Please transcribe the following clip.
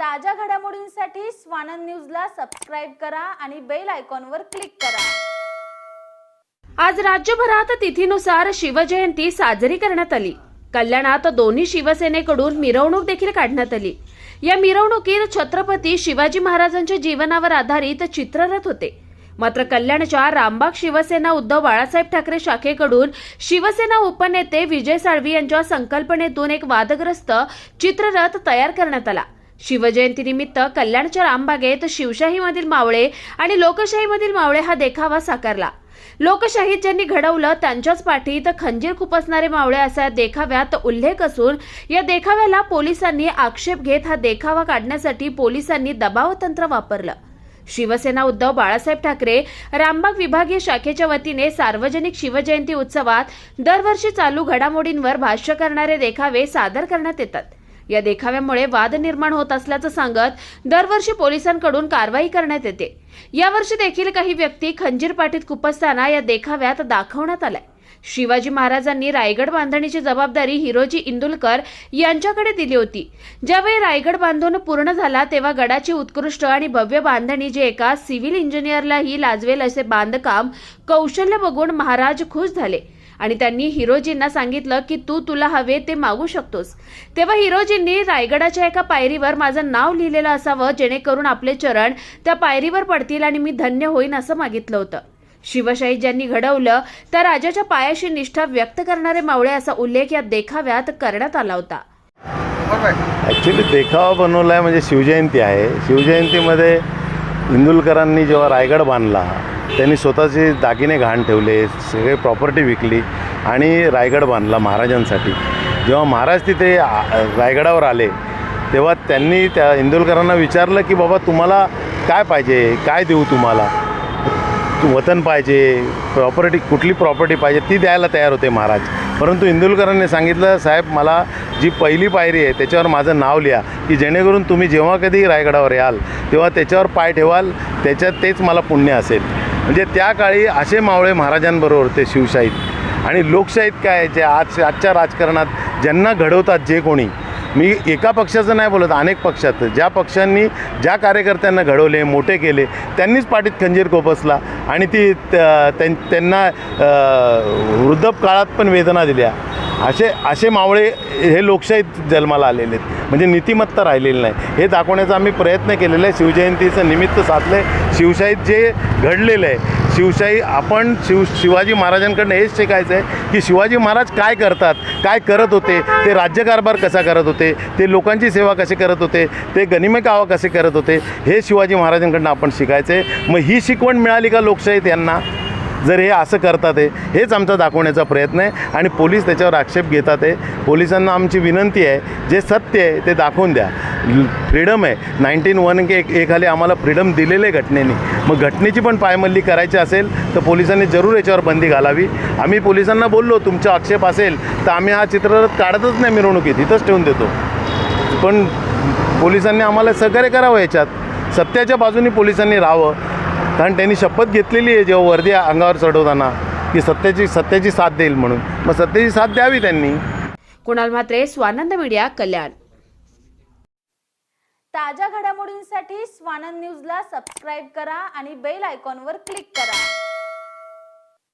ताज्या घडामोडींसाठी स्वानंद न्यूजला सबस्क्राईब करा आणि बेल आयकॉनवर क्लिक करा. आज राज्यभरात तिथीनुसार शिवजयंती साजरी करण्यात आली. कल्याणात दोन्ही शिवसेनेकडून मिरवणूक देखील काढण्यात आली. या मिरवणुकीत छत्रपती शिवाजी महाराजांच्या जीवनावर आधारित चित्ररथ होते. मात्र कल्याणच्या रामबाग शिवसेना उद्धव बाळासाहेब ठाकरे शाखेकडून शिवसेना उपनेते विजय साळवी यांच्या संकल्पनेतून एक वादग्रस्त चित्ररथ तयार करण्यात आला. शिवजयंतीनिमित्त कल्याणच्या रामबागेत शिवशाहीमधील मावळे आणि लोकशाहीमधील मावळे हा देखावा साकारला. लोकशाहीत ज्यांनी घडवलं त्यांच्याच पाठीत खंजीर खुपसणारे मावळे असा देखाव्यात उल्लेख असून या देखाव्याला पोलिसांनी आक्षेप घेत हा देखावा काढण्यासाठी पोलिसांनी दबाव तंत्र वापरलं. शिवसेना उद्धव बाळासाहेब ठाकरे रामबाग विभागीय शाखेच्या वतीने सार्वजनिक शिवजयंती उत्सवात दरवर्षी चालू घडामोडींवर भाष्य करणारे देखावे सादर करण्यात येतात. या देखाव्यामुळे वाद निर्माण होत असल्याचं सांगत दरवर्षी पोलिसांकडून कारवाई करण्यात येते. यावर्षी देखील काही व्यक्ती खंजीर पाठीत खुपसताना या देखाव्यात दाखवण्यात आलाय. शिवाजी महाराजांनी रायगड बांधणीची जबाबदारी हिरोजी इंदुलकर यांच्याकडे दिली होती. ज्यावेळी रायगड बांधून पूर्ण झाला तेव्हा गडाची उत्कृष्ट आणि भव्य बांधणी जे एका सिव्हिल इंजिनियरलाही लाजवेल असे बांधकाम कौशल्य बघून महाराज खुश झाले. आणि त्यांनी हिरोजींना सांगितलं की तू तुला हवे ते मागू शकतोस. तेव्हा हिरोजींनी रायगडाच्या एका पायरीवर माझं नाव लिहिलेलं असावं जेणेकरून आपले चरण त्या पायरीवर पडतील आणि मी धन्य होईन असं मागितलं होतं. शिवशाही ज्यांनी घडवलं त्या राजाच्या पायाशी निष्ठा व्यक्त करणारे मावळे असा उल्लेख या देखाव्यात करण्यात आला होता. ॲक्च्युली देखावा बनवला आहे म्हणजे शिवजयंती आहे. शिवजयंतीमध्ये इंदुलकरांनी जेव्हा रायगड बांधला त्यांनी स्वतःचे दागिने घाण ठेवले सगळे प्रॉपर्टी विकली आणि रायगड बांधला महाराजांसाठी. जेव्हा महाराज तिथे रायगडावर आले तेव्हा त्यांनी त्या इंदुलकरांना विचारलं की बाबा तुम्हाला काय पाहिजे? काय देऊ तुम्हाला? वतन पाहिजे प्रॉपर्टी कुठली प्रॉपर्टी पाहिजे? ती द्यायला तयार होते महाराज. परंतु इंदुलकरांनी सांगितलं साहेब मला जी पहिली पायरी आहे त्याच्यावर माझं नाव लिहा की जेणेकरून तुम्ही जेव्हा कधी रायगडावर याल तेव्हा त्याच्यावर पाय ठेवाल त्याच्यात तेच मला पुण्य असेल. म्हणजे त्या काळी असे मावळे महाराजांबरोबर होते शिवशाहीत. आणि लोकशाहीत काय आहे, जे आज आजच्या राजकारणात ज्यांना घडवतात जे कोणी मी एका पक्षाचं नाही बोलत अनेक पक्षात. ज्या पक्षांनी ज्या कार्यकर्त्यांना घडवले मोठे केले त्यांनीच पाठीत खंजीर कोपसला आणि ती त्यां- त्यांना वृद्ध काळात पण वेदना दिल्या. असे असे मावळे हे लोकशाहीत जन्माला आलेले आहेत. म्हणजे नीतिमत्ता राहिलेली नाही. हे दाखवण्याचा आम्ही प्रयत्न केलेला आहे. शिवजयंतीचं निमित्त साधलं आहे शिवशाहीत जे घडलेलं आहे शिवशाही आपण शिव शिवाजी महाराजांकडनं हेच शिकायचं आहे की शिवाजी महाराज काय करतात काय करत होते ते राज्यकारभार कसा करत होते ते लोकांची सेवा कशी करत होते ते गनिमे कावा कसे करत होते हे शिवाजी महाराजांकडनं आपण शिकायचं आहे मग ही शिकवण मिळाली का लोकशाहीत यांना? जर हे असं करतात आहे हेच आमचा दाखवण्याचा प्रयत्न आहे आणि पोलीस त्याच्यावर आक्षेप घेतात आहे पोलिसांना आमची विनंती आहे जे सत्य आहे ते दाखवून द्या. फ्रीडम आहे. नाईन्टीन वन के एक एखाली आम्हाला फ्रीडम दिलेलं आहे घटनेने. मग घटनेची पण पायमल्ली करायची असेल तर पोलिसांनी जरूर याच्यावर बंदी घालावी. आम्ही पोलिसांना बोललो तुमचा आक्षेप असेल तर आम्ही हा चित्ररथ काढतच नाही मिरवणुकीत इथंच ठेवून देतो. पण पोलिसांनी आम्हाला सहकार्य करावं याच्यात. सत्याच्या बाजूनी पोलिसांनी राहावं. कारण त्यांनी शपथ घेतलेली आहे जेव्हा वर्दी अंगावर चढवताना की सत्याची सत्याची साथ देईल म्हणून. मग सत्याची साथ द्यावी त्यांनी. कुणाल म्हात्रे स्वानंद मीडिया कल्याण. ताज्या घडामोडींसाठी स्वानंद न्यूजला सबस्क्राईब करा आणि बेल आयकॉनवर क्लिक करा.